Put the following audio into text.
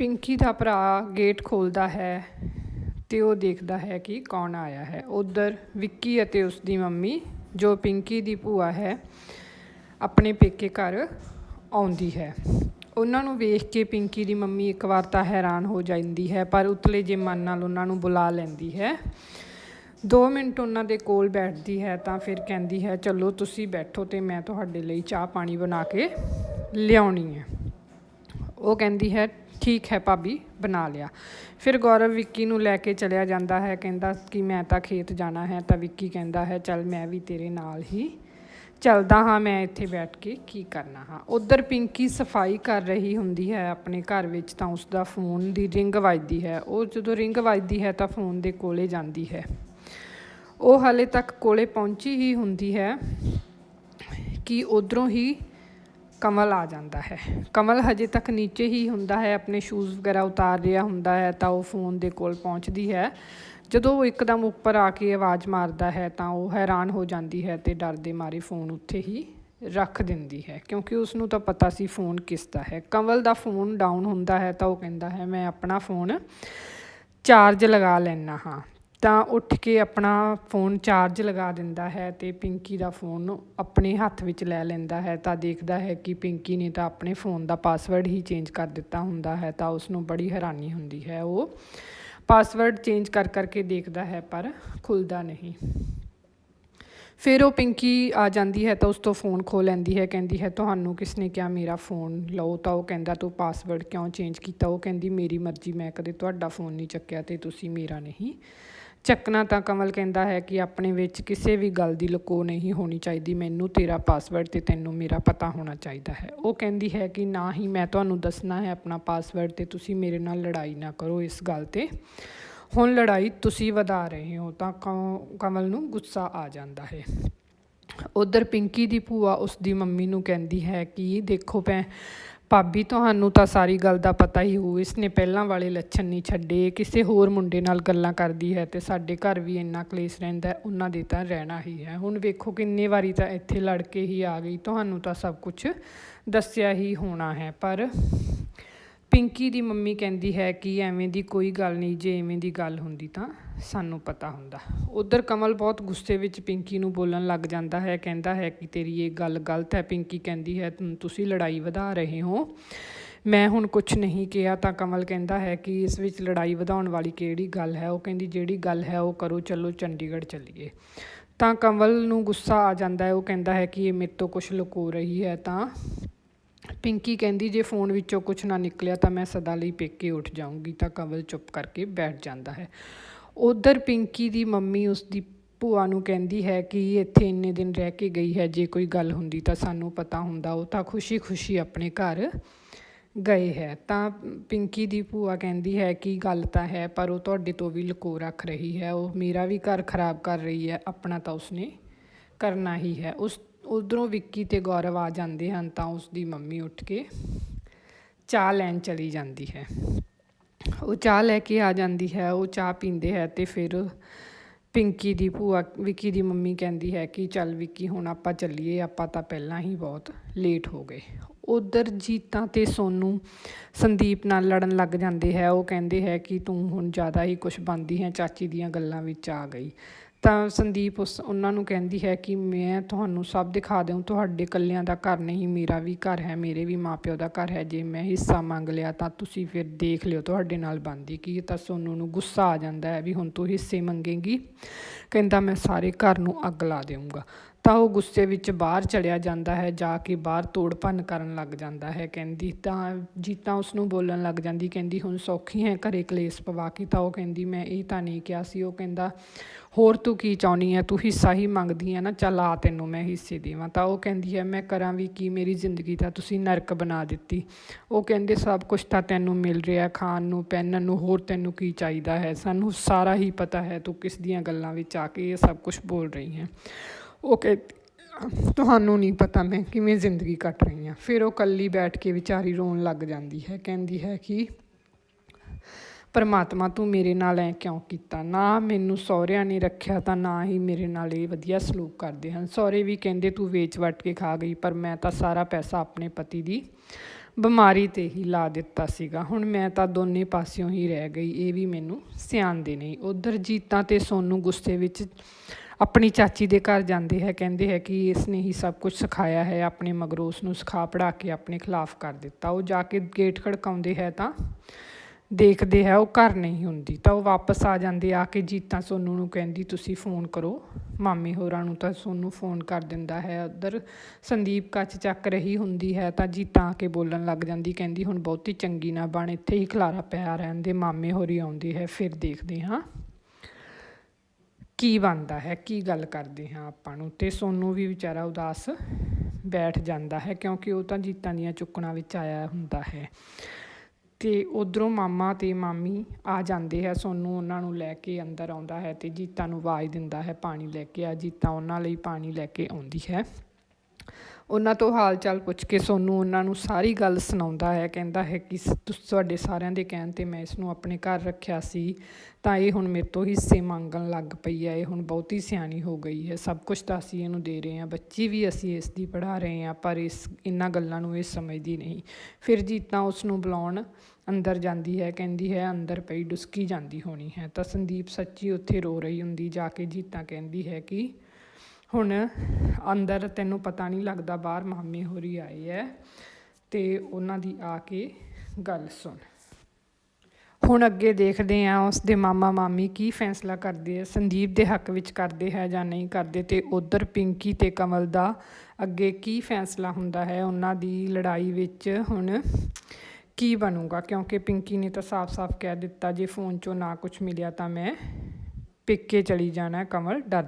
ਪਿੰਕੀ ਦਾ ਭਰਾ ਗੇਟ ਖੋਲ੍ਹਦਾ ਹੈ ਅਤੇ ਉਹ ਦੇਖਦਾ ਹੈ ਕਿ ਕੌਣ ਆਇਆ ਹੈ। ਉੱਧਰ ਵਿੱਕੀ ਅਤੇ ਉਸ ਦੀ ਮੰਮੀ, ਜੋ ਪਿੰਕੀ ਦੀ ਭੂਆ ਹੈ, ਆਪਣੇ ਪੇਕੇ ਘਰ ਆਉਂਦੀ ਹੈ। ਉਹਨਾਂ ਨੂੰ ਵੇਖ ਕੇ ਪਿੰਕੀ ਦੀ ਮੰਮੀ ਇੱਕ ਵਾਰ ਤਾਂ ਹੈਰਾਨ ਹੋ ਜਾਂਦੀ ਹੈ, ਪਰ ਉਤਲੇ ਜੇ ਮਨ ਨਾਲ ਉਹਨਾਂ ਨੂੰ ਬੁਲਾ ਲੈਂਦੀ ਹੈ। 2 ਮਿੰਟ ਉਹਨਾਂ ਦੇ ਕੋਲ ਬੈਠਦੀ ਹੈ ਤਾਂ ਫਿਰ ਕਹਿੰਦੀ ਹੈ, ਚਲੋ ਤੁਸੀਂ ਬੈਠੋ ਤੇ ਮੈਂ ਤੁਹਾਡੇ ਲਈ ਚਾਹ ਪਾਣੀ ਬਣਾ ਕੇ ਲਿਆਉਣੀ ਹੈ। ਉਹ ਕਹਿੰਦੀ ਹੈ, ਠੀਕ ਹੈ ਭਾਬੀ, ਬਣਾ ਲਿਆ। ਫਿਰ ਗੌਰਵ ਵਿੱਕੀ ਨੂੰ ਲੈ ਕੇ ਚਲਿਆ ਜਾਂਦਾ ਹੈ, ਕਹਿੰਦਾ ਕਿ ਮੈਂ ਤਾਂ ਖੇਤ ਜਾਣਾ ਹੈ, ਤਾਂ ਵਿੱਕੀ ਕਹਿੰਦਾ ਹੈ, ਚੱਲ ਮੈਂ ਵੀ ਤੇਰੇ ਨਾਲ ਹੀ ਚੱਲਦਾ ਹਾਂ, ਮੈਂ ਇੱਥੇ ਬੈਠ ਕੇ ਕੀ ਕਰਨਾ ਹਾਂ। ਉਧਰ ਪਿੰਕੀ ਸਫ਼ਾਈ ਕਰ ਰਹੀ ਹੁੰਦੀ ਹੈ ਆਪਣੇ ਘਰ ਵਿੱਚ, ਤਾਂ ਉਸ ਦਾ ਫੋਨ ਦੀ ਰਿੰਗ ਵੱਜਦੀ ਹੈ। ਉਹ ਜਦੋਂ ਰਿੰਗ ਵੱਜਦੀ ਹੈ, ਤਾਂ ਫੋਨ ਦੇ ਕੋਲੇ ਜਾਂਦੀ ਹੈ। ਉਹ ਹਾਲੇ ਤੱਕ ਕੋਲੇ ਪਹੁੰਚੀ ਹੀ ਹੁੰਦੀ ਹੈ ਕਿ ਉਧਰੋਂ ਹੀ ਕਮਲ ਆ ਜਾਂਦਾ ਹੈ। ਕਮਲ ਹਜੇ ਤੱਕ ਨੀਚੇ ਹੀ ਹੁੰਦਾ ਹੈ, ਆਪਣੇ ਸ਼ੂਜ਼ ਵਗੈਰਾ ਉਤਾਰ ਰਿਹਾ ਹੁੰਦਾ ਹੈ ਤਾਂ ਉਹ ਫੋਨ ਦੇ ਕੋਲ ਪਹੁੰਚਦੀ ਹੈ। ਜਦੋਂ ਉਹ ਇੱਕਦਮ ਉੱਪਰ ਆ ਕੇ ਆਵਾਜ਼ ਮਾਰਦਾ ਹੈ ਤਾਂ ਉਹ ਹੈਰਾਨ ਹੋ ਜਾਂਦੀ ਹੈ ਤੇ ਡਰ ਦੇ ਮਾਰੇ ਫੋਨ ਉੱਥੇ ਹੀ ਰੱਖ ਦਿੰਦੀ ਹੈ ਕਿਉਂਕਿ ਉਸ ਨੂੰ ਤਾਂ ਪਤਾ ਸੀ ਫੋਨ ਕਿਸ ਦਾ ਹੈ। ਕਮਲ ਦਾ ਫੋਨ ਡਾਊਨ ਹੁੰਦਾ ਹੈ ਤਾਂ ਉਹ ਕਹਿੰਦਾ ਹੈ, ਮੈਂ ਆਪਣਾ ਫੋਨ ਚਾਰਜ ਲਗਾ ਲੈਣਾ ਹਾਂ। ਤਾਂ ਉੱਠ ਕੇ ਆਪਣਾ ਫੋਨ ਚਾਰਜ ਲਗਾ ਦਿੰਦਾ ਹੈ ਅਤੇ ਪਿੰਕੀ ਦਾ ਫੋਨ ਆਪਣੇ ਹੱਥ ਵਿੱਚ ਲੈ ਲੈਂਦਾ ਹੈ ਤਾਂ ਦੇਖਦਾ ਹੈ ਕਿ ਪਿੰਕੀ ਨੇ ਤਾਂ ਆਪਣੇ ਫੋਨ ਦਾ ਪਾਸਵਰਡ ਹੀ ਚੇਂਜ ਕਰ ਦਿੱਤਾ ਹੁੰਦਾ ਹੈ ਤਾਂ ਉਸ ਨੂੰ ਬੜੀ ਹੈਰਾਨੀ ਹੁੰਦੀ ਹੈ। ਉਹ ਪਾਸਵਰਡ ਚੇਂਜ ਕਰ ਕਰਕੇ ਦੇਖਦਾ ਹੈ ਪਰ ਖੁੱਲਦਾ ਨਹੀਂ। ਫਿਰ ਉਹ ਪਿੰਕੀ ਆ ਜਾਂਦੀ ਹੈ ਤਾਂ ਉਸ ਤੋਂ ਫੋਨ ਖੋ ਲੈਂਦੀ ਹੈ, ਕਹਿੰਦੀ ਹੈ, ਤੁਹਾਨੂੰ ਕਿਸ ਨੇ ਕਿਹਾ ਮੇਰਾ ਫੋਨ ਲਓ? ਤਾਂ ਉਹ ਕਹਿੰਦਾ, ਤੂੰ ਪਾਸਵਰਡ ਕਿਉਂ ਚੇਂਜ ਕੀਤਾ? ਉਹ ਕਹਿੰਦੀ, ਮੇਰੀ ਮਰਜ਼ੀ, ਮੈਂ ਕਦੇ ਤੁਹਾਡਾ ਫੋਨ ਨਹੀਂ ਚੱਕਿਆ ਤੇ ਤੁਸੀਂ ਮੇਰਾ ਨਹੀਂ ਚੱਕਣਾ ਤਾਂ ਕਮਲ ਕਹਿੰਦਾ ਹੈ ਕਿ ਆਪਣੇ ਵਿੱਚ ਕਿਸੇ ਵੀ ਗੱਲ ਦੀ ਲੁਕੋ ਨਹੀਂ ਹੋਣੀ ਚਾਹੀਦੀ। ਮੈਨੂੰ ਤੇਰਾ ਪਾਸਵਰਡ ਤੇ ਤੈਨੂੰ ਮੇਰਾ ਪਤਾ ਹੋਣਾ ਚਾਹੀਦਾ ਹੈ। ਉਹ ਕਹਿੰਦੀ ਹੈ ਕਿ ਨਾ ਹੀ ਮੈਂ ਤੁਹਾਨੂੰ ਦੱਸਣਾ ਹੈ ਆਪਣਾ ਪਾਸਵਰਡ ਤੇ ਤੁਸੀਂ ਮੇਰੇ ਨਾਲ ਲੜਾਈ ਨਾ ਕਰੋ ਇਸ ਗੱਲ ਤੇ। ਹੁਣ ਲੜਾਈ ਤੁਸੀਂ ਵਧਾ ਰਹੇ ਹੋ ਤਾਂ ਕ- ਕਮਲ ਨੂੰ ਗੁੱਸਾ ਆ ਜਾਂਦਾ ਹੈ। ਉਧਰ ਪਿੰਕੀ ਦੀ ਭੂਆ ਉਸ ਦੀ ਮੰਮੀ ਨੂੰ ਕਹਿੰਦੀ ਹੈ ਕਿ ਦੇਖੋ ਭੈ ਭਾਬੀ, ਤੁਹਾਨੂੰ ਤਾਂ ਸਾਰੀ ਗੱਲ ਦਾ ਪਤਾ ਹੀ ਹੋਊ, ਇਸਨੇ ਪਹਿਲਾਂ ਵਾਲੇ ਲੱਛਣ ਨਹੀਂ ਛੱਡੇ। ਕਿਸੇ ਹੋਰ ਮੁੰਡੇ ਨਾਲ ਗੱਲਾਂ ਕਰਦੀ ਹੈ ਅਤੇ ਸਾਡੇ ਘਰ ਵੀ ਇੰਨਾ ਕਲੇਸ਼ ਰਹਿੰਦਾ ਉਹਨਾਂ ਦੇ ਤਾਂ ਰਹਿਣਾ ਹੀ ਹੈ। ਹੁਣ ਵੇਖੋ ਕਿੰਨੇ ਵਾਰੀ ਤਾਂ ਇੱਥੇ ਲੜ ਕੇ ਹੀ ਆ ਗਈ, ਤੁਹਾਨੂੰ ਤਾਂ ਸਭ ਕੁਝ ਦੱਸਿਆ ਹੀ ਹੋਣਾ ਹੈ, ਪਰ ਪਿੰਕੀ ਦੀ ਮੰਮੀ ਕਹਿੰਦੀ ਹੈ ਕਿ ਐਵੇਂ ਦੀ ਕੋਈ ਗੱਲ ਨਹੀਂ, ਜੇ ਐਵੇਂ ਦੀ ਗੱਲ ਹੁੰਦੀ ਤਾਂ ਸਾਨੂੰ ਪਤਾ ਹੁੰਦਾ। ਉਧਰ ਕਮਲ ਬਹੁਤ ਗੁੱਸੇ ਵਿੱਚ ਪਿੰਕੀ ਨੂੰ ਬੋਲਣ ਲੱਗ ਜਾਂਦਾ ਹੈ, ਕਹਿੰਦਾ ਹੈ ਕਿ ਤੇਰੀ ਇਹ ਗੱਲ ਗਲਤ ਹੈ। ਪਿੰਕੀ ਕਹਿੰਦੀ ਹੈ ਤੁਸੀਂ ਲੜਾਈ ਵਧਾ ਰਹੇ ਹੋ। ਮੈਂ ਹੁਣ ਕੁਝ ਨਹੀਂ ਕਿਹਾ। ਤਾਂ ਕਮਲ ਕਹਿੰਦਾ ਹੈ ਕਿ ਇਸ ਵਿੱਚ ਲੜਾਈ ਵਧਾਉਣ ਵਾਲੀ ਕਿਹੜੀ ਗੱਲ ਹੈ? ਉਹ ਕਹਿੰਦੀ, ਜਿਹੜੀ ਗੱਲ ਹੈ ਉਹ ਕਰੋ, ਚਲੋ ਚੰਡੀਗੜ੍ਹ ਚੱਲੀਏ। ਤਾਂ ਕਮਲ ਨੂੰ ਗੁੱਸਾ ਆ ਜਾਂਦਾ ਹੈ। ਉਹ ਕਹਿੰਦਾ ਹੈ ਕਿ ਇਹ ਮੇਰੇ ਤੋਂ ਕੁਝ ਲੁਕੋ ਰਹੀ ਹੈ ਤਾਂ ਪਿੰਕੀ ਕਹਿੰਦੀ, ਜੇ ਫੋਨ ਵਿੱਚੋਂ ਕੁਝ ਨਾ ਨਿਕਲਿਆ ਤਾਂ ਮੈਂ ਸਦਾ ਲਈ ਪੇਕੇ ਉੱਠ ਜਾਊਂਗੀ। ਤਾਂ ਕਮਲ ਚੁੱਪ ਕਰਕੇ ਬੈਠ ਜਾਂਦਾ ਹੈ। ਉਧਰ ਪਿੰਕੀ ਦੀ ਮੰਮੀ ਉਸ ਦੀ ਭੂਆ ਨੂੰ ਕਹਿੰਦੀ ਹੈ ਕਿ ਇੱਥੇ ਇੰਨੇ ਦਿਨ ਰਹਿ ਕੇ ਗਈ ਹੈ, ਜੇ ਕੋਈ ਗੱਲ ਹੁੰਦੀ ਤਾਂ ਸਾਨੂੰ ਪਤਾ ਹੁੰਦਾ। ਉਹ ਤਾਂ ਖੁਸ਼ੀ-ਖੁਸ਼ੀ ਆਪਣੇ ਘਰ ਗਏ ਹੈ। ਤਾਂ ਪਿੰਕੀ ਦੀ ਭੂਆ ਕਹਿੰਦੀ ਹੈ ਕਿ ਗੱਲ ਤਾਂ ਹੈ, ਪਰ ਉਹ ਤੁਹਾਡੇ ਤੋਂ ਵੀ ਲੁਕੋ ਰੱਖ ਰਹੀ ਹੈ। ਉਹ ਮੇਰਾ ਵੀ ਘਰ ਖਰਾਬ ਕਰ ਰਹੀ ਹੈ, ਆਪਣਾ ਤਾਂ ਉਸਨੇ ਕਰਨਾ ਹੀ ਹੈ। ਉਸ ਉਧਰੋਂ ਵਿੱਕੀ ਤੇ ਗੌਰਵ ਆ ਜਾਂਦੇ ਹਨ ਤਾਂ ਉਸ ਦੀ ਮੰਮੀ ਉੱਠ ਕੇ ਚਾਹ ਲੈਣ ਚਲੀ ਜਾਂਦੀ ਹੈ। ਉਹ ਚਾਹ ਲੈ ਕੇ ਆ ਜਾਂਦੀ ਹੈ, ਉਹ ਚਾਹ ਪੀਂਦੇ ਹੈ ਤੇ ਫਿਰ ਪਿੰਕੀ ਦੀ ਭੂਆ, ਵਿੱਕੀ ਦੀ ਮੰਮੀ ਕਹਿੰਦੀ ਹੈ ਕਿ ਚੱਲ ਵਿੱਕੀ, ਹੁਣ ਆਪਾਂ ਚੱਲੀਏ, ਆਪਾਂ ਤਾਂ ਪਹਿਲਾਂ ਹੀ ਬਹੁਤ ਲੇਟ ਹੋ ਗਏ। ਉਧਰ ਜੀਤਾਂ ਤੇ ਸੋਨੂ ਸੰਦੀਪ ਨਾਲ ਲੜਨ ਲੱਗ ਜਾਂਦੇ ਹੈ, ਉਹ ਕਹਿੰਦੇ ਹੈ ਕਿ ਤੂੰ ਹੁਣ ਜ਼ਿਆਦਾ ਹੀ ਕੁਝ ਬੰਦੀ ਹੈ, ਚਾਚੀ ਦੀਆਂ ਗੱਲਾਂ ਵਿੱਚ ਆ ਗਈ। ਤਾਂ ਸੰਦੀਪ ਉਸ ਉਹਨਾਂ ਨੂੰ ਕਹਿੰਦੀ ਹੈ ਕਿ ਮੈਂ ਤੁਹਾਨੂੰ ਸਭ ਦਿਖਾ ਦਿਆਂ ਤੁਹਾਡੇ ਇਕੱਲਿਆਂ ਦਾ ਘਰ ਨਹੀਂ, ਮੇਰਾ ਵੀ ਘਰ ਹੈ, ਮੇਰੇ ਵੀ ਮਾਪਿਓ ਦਾ ਘਰ ਹੈ, ਜੇ ਮੈਂ ਹਿੱਸਾ ਮੰਗ ਲਿਆ ਤਾਂ ਤੁਸੀਂ ਫਿਰ ਦੇਖ ਲਿਓ ਤੁਹਾਡੇ ਨਾਲ ਬਣਦੀ ਕੀ ਤਾਂ ਸੋਨੂੰ ਨੂੰ ਗੁੱਸਾ ਆ ਜਾਂਦਾ ਹੈ ਵੀ ਹੁਣ ਤੂੰ ਹਿੱਸੇ ਮੰਗੇਗੀ, ਕਹਿੰਦਾ ਮੈਂ ਸਾਰੇ ਘਰ ਨੂੰ ਅੱਗ ਲਾ ਦੇਵਾਂਗਾ ਤਾਂ ਉਹ ਗੁੱਸੇ ਵਿੱਚ ਬਾਹਰ ਚੜਿਆ ਜਾਂਦਾ ਹੈ, ਜਾ ਕੇ ਬਾਹਰ ਤੋੜ ਭੰਨ ਕਰਨ ਲੱਗ ਜਾਂਦਾ ਹੈ। ਕਹਿੰਦੀ ਤਾਂ ਜੀਤਾਂ ਉਸ ਨੂੰ ਬੋਲਣ ਲੱਗ ਜਾਂਦੀ, ਕਹਿੰਦੀ, ਹੁਣ ਸੌਖੀ ਹੈ ਘਰੇ ਕਲੇਸ਼ ਪਵਾ ਕੇ? ਤਾਂ ਉਹ ਕਹਿੰਦੀ, ਮੈਂ ਇਹ ਤਾਂ ਨਹੀਂ ਕਿਹਾ ਸੀ। ਉਹ ਕਹਿੰਦਾ, ਹੋਰ ਤੂੰ ਕੀ ਚਾਹੁੰਦੀ ਹੈ? ਤੂੰ ਹਿੱਸਾ ਹੀ ਮੰਗਦੀ ਹੈ ਨਾ, ਚੱਲ ਆ ਤੈਨੂੰ ਮੈਂ ਹਿੱਸੇ ਦੇਵਾਂ। ਤਾਂ ਉਹ ਕਹਿੰਦੀ ਹੈ, ਮੈਂ ਕਰਾਂ ਵੀ ਕੀ? ਮੇਰੀ ਜ਼ਿੰਦਗੀ ਤਾਂ ਤੁਸੀਂ ਨਰਕ ਬਣਾ ਦਿੱਤੀ। ਉਹ ਕਹਿੰਦੇ, ਸਭ ਕੁਝ ਤਾਂ ਤੈਨੂੰ ਮਿਲ ਰਿਹਾ, ਖਾਣ ਨੂੰ, ਪਹਿਨਣ ਨੂੰ, ਹੋਰ ਤੈਨੂੰ ਕੀ ਚਾਹੀਦਾ ਹੈ? ਸਾਨੂੰ ਸਾਰਾ ਹੀ ਪਤਾ ਹੈ, ਤੂੰ ਕਿਸ ਦੀਆਂ ਗੱਲਾਂ ਵਿੱਚ ਆ ਕੇ ਇਹ ਸਭ ਕੁਝ ਬੋਲ ਰਹੀ ਹੈ? ਉਹ ਕਿ ਤੁਹਾਨੂੰ ਨਹੀਂ ਪਤਾ ਮੈਂ ਕਿਵੇਂ ਜ਼ਿੰਦਗੀ ਕੱਟ ਰਹੀ ਹਾਂ। ਫਿਰ ਉਹ ਇਕੱਲੀ ਬੈਠ ਕੇ ਵਿਚਾਰੀ ਰੋਣ ਲੱਗ ਜਾਂਦੀ ਹੈ, ਕਹਿੰਦੀ ਹੈ ਕਿ, ਪਰਮਾਤਮਾ ਤੂੰ ਮੇਰੇ ਨਾਲ ਐ ਕਿਉਂ ਕੀਤਾ? ਨਾ ਮੈਨੂੰ ਸਹੁਰਿਆਂ ਨੇ ਰੱਖਿਆ ਤਾਂ ਨਾ ਹੀ ਮੇਰੇ ਨਾਲ ਇਹ ਵਧੀਆ ਸਲੂਕ ਕਰਦੇ ਹਨ। ਸਹੁਰੇ ਵੀ ਕਹਿੰਦੇ, ਤੂੰ ਵੇਚ ਵਟ ਕੇ ਖਾ ਗਈ, ਪਰ ਮੈਂ ਤਾਂ ਸਾਰਾ ਪੈਸਾ ਆਪਣੇ ਪਤੀ ਦੀ ਬਿਮਾਰੀ ਤੇ ਹੀ ਲਾ ਦਿੱਤਾ ਸੀਗਾ। ਹੁਣ ਮੈਂ ਤਾਂ ਦੋਨੇ ਪਾਸਿਓਂ ਹੀ ਰਹਿ ਗਈ। ਇਹ ਵੀ ਮੈਨੂੰ ਸਿਆਣਦੇ ਨਹੀਂ ਉਧਰ ਜੀਤਾਂ ਤੇ ਸੋਨੂੰ ਗੁੱਸੇ ਵਿੱਚ ਆਪਣੀ ਚਾਚੀ ਦੇ ਘਰ ਜਾਂਦੇ ਹੈ। ਕਹਿੰਦੇ ਹੈ ਕਿ ਇਸ ਨੇ ਹੀ ਸਭ ਕੁਝ ਸਿਖਾਇਆ ਹੈ। ਆਪਣੇ ਮਗਰੋਂ ਉਸ ਨੂੰ ਸਿਖਾ ਪੜਾ ਕੇ ਆਪਣੇ ਖਿਲਾਫ ਕਰ ਦਿੱਤਾ। ਉਹ ਜਾ ਕੇ ਗੇਟ ਖੜਕਾਉਂਦੇ ਹੈ ਤਾਂ ਦੇਖਦੇ ਹੈ, ਉਹ ਘਰ ਨਹੀਂ ਹੁੰਦੀ। ਤਾਂ ਉਹ ਵਾਪਸ ਆ ਜਾਂਦੇ, ਆ ਕੇ ਜੀਤਾਂ ਸੋਨੂੰ ਨੂੰ ਕਹਿੰਦੀ, ਤੁਸੀਂ ਫੋਨ ਕਰੋ। ਮਾਮੇ ਹੋਰਾਂ ਨੂੰ ਤਾਂ ਸੋਨੂੰ ਫੋਨ ਕਰ ਦਿੰਦਾ ਹੈ। ਉਧਰ ਸੰਦੀਪ ਕੱਚ ਚੱਕ ਰਹੀ ਹੁੰਦੀ ਹੈ, ਤਾਂ ਜੀਤਾਂ ਆ ਕੇ ਬੋਲਣ ਲੱਗ ਜਾਂਦੀ, ਕਹਿੰਦੀ, ਹੁਣ ਬਹੁਤੀ ਚੰਗੀ ਨਾ ਬਣ। ਇੱਥੇ ਹੀ ਖਲਾਰਾ ਪਿਆ ਰਹਿਣ ਦੇ। ਮਾਮੇ ਹੋਰੀ ਆਉਂਦੀ ਹੈ, ਫਿਰ ਦੇਖਦੇ ਹਾਂ। ਕੀ ਬਣਦਾ ਹੈ, ਕੀ ਗੱਲ ਕਰਦੇ ਹਾਂ ਆਪਾਂ ਨੂੰ? ਤੇ ਸੋਨੂੰ ਵੀ ਵਿਚਾਰਾ ਉਦਾਸ ਬੈਠ ਜਾਂਦਾ ਹੈ, ਕਿਉਂਕਿ ਉਹ ਤਾਂ ਜੀਤਾਂ ਦੀਆਂ ਚੁੱਕਣਾ ਵਿੱਚ ਆਇਆ ਹੁੰਦਾ ਹੈ। ਅਤੇ ਉੱਧਰੋਂ ਮਾਮਾ ਅਤੇ ਮਾਮੀ ਆ ਜਾਂਦੇ ਹੈ। ਸੋਨੂੰ ਉਹਨਾਂ ਨੂੰ ਲੈ ਕੇ ਅੰਦਰ ਆਉਂਦਾ ਹੈ ਅਤੇ ਜੀਤਾ ਨੂੰ ਆਵਾਜ਼ ਦਿੰਦਾ ਹੈ, ਪਾਣੀ ਲੈ ਕੇ ਆ ਜੀਤਾ, ਉਹਨਾਂ ਲਈ ਪਾਣੀ ਲੈ ਕੇ ਆਉਂਦੀ ਹੈ। ਉਹਨਾਂ ਤੋਂ ਹਾਲ ਚਾਲ ਪੁੱਛ ਕੇ ਸੋਨੂੰ ਉਹਨਾਂ ਨੂੰ ਸਾਰੀ ਗੱਲ ਸੁਣਾਉਂਦਾ ਹੈ, ਕਹਿੰਦਾ ਹੈ ਕਿ ਸ- ਤੁਹਾਡੇ ਸਾਰਿਆਂ ਦੇ ਕਹਿਣ ਤੇ ਮੈਂ ਇਸ ਨੂੰ ਆਪਣੇ ਘਰ ਰੱਖਿਆ ਸੀ, ਤਾਂ ਇਹ ਹੁਣ ਮੇਰੇ ਤੋਂ ਹਿੱਸੇ ਮੰਗਣ ਲੱਗ ਪਈ ਹੈ, ਇਹ ਹੁਣ ਬਹੁਤੀ ਸਿਆਣੀ ਹੋ ਗਈ ਹੈ। ਸਭ ਕੁਝ ਤਾਂ ਅਸੀਂ ਇਹਨੂੰ ਦੇ ਰਹੇ ਹਾਂ, ਬੱਚੀ ਵੀ ਅਸੀਂ ਇਸ ਦੀ ਪੜ੍ਹਾ ਰਹੇ ਹਾਂ, ਪਰ ਇਸ, ਇਹਨਾਂ ਗੱਲਾਂ ਨੂੰ ਇਹ ਸਮਝਦੀ ਨਹੀਂ। ਫਿਰ ਜੀਤਾਂ ਉਸ ਨੂੰ ਬੁਲਾਉਣ ਅੰਦਰ ਜਾਂਦੀ ਹੈ, ਕਹਿੰਦੀ ਹੈ, ਅੰਦਰ ਪਈ ਡੁਸਕੀ ਜਾਂਦੀ ਹੋਣੀ ਹੈ, ਤਾਂ ਸੰਦੀਪ ਸੱਚੀ ਉੱਥੇ ਰੋ ਰਹੀ ਹੁੰਦੀ, ਜਾ ਕੇ ਜੀਤਾਂ ਕਹਿੰਦੀ ਹੈ ਕਿ ਹੁਣ ਅੰਦਰ ਤੈਨੂੰ ਪਤਾ ਨਹੀਂ ਲੱਗਦਾ ਬਾਹਰ ਮਾਮੇ ਹੋਰੀ ਆਏ ਐ, ਤੇ ਉਹਨਾਂ ਦੀ ਆ ਕੇ ਗੱਲ ਸੁਣ। ਹੁਣ ਅੱਗੇ ਦੇਖਦੇ ਆ ਉਸ ਦੇ ਮਾਮਾ ਮਾਮੀ ਕੀ ਫੈਸਲਾ ਕਰਦੇ ਆ ਸੰਦੀਪ ਦੇ ਹੱਕ ਵਿੱਚ ਕਰਦੇ ਹੈ ਜਾਂ ਨਹੀਂ ਕਰਦੇ, ਤੇ ਉਧਰ ਪਿੰਕੀ ਤੇ ਕਮਲ ਦਾ ਅੱਗੇ ਕੀ ਫੈਸਲਾ ਹੁੰਦਾ ਹੈ, ਉਹਨਾਂ ਦੀ ਲੜਾਈ ਵਿੱਚ ਹੁਣ ਕੀ ਬਣੂਗਾ? ਕਿਉਂਕਿ ਪਿੰਕੀ ਨੇ ਤਾਂ ਸਾਫ਼-ਸਾਫ਼ ਕਹਿ ਦਿੱਤਾ, ਜੇ ਫੋਨ 'ਚੋਂ ਨਾ ਕੁਝ ਮਿਲਿਆ ਤਾਂ ਮੈਂ ਪੇਕੇ ਚਲੀ ਜਾਣਾ, ਕਮਲ ਡਰ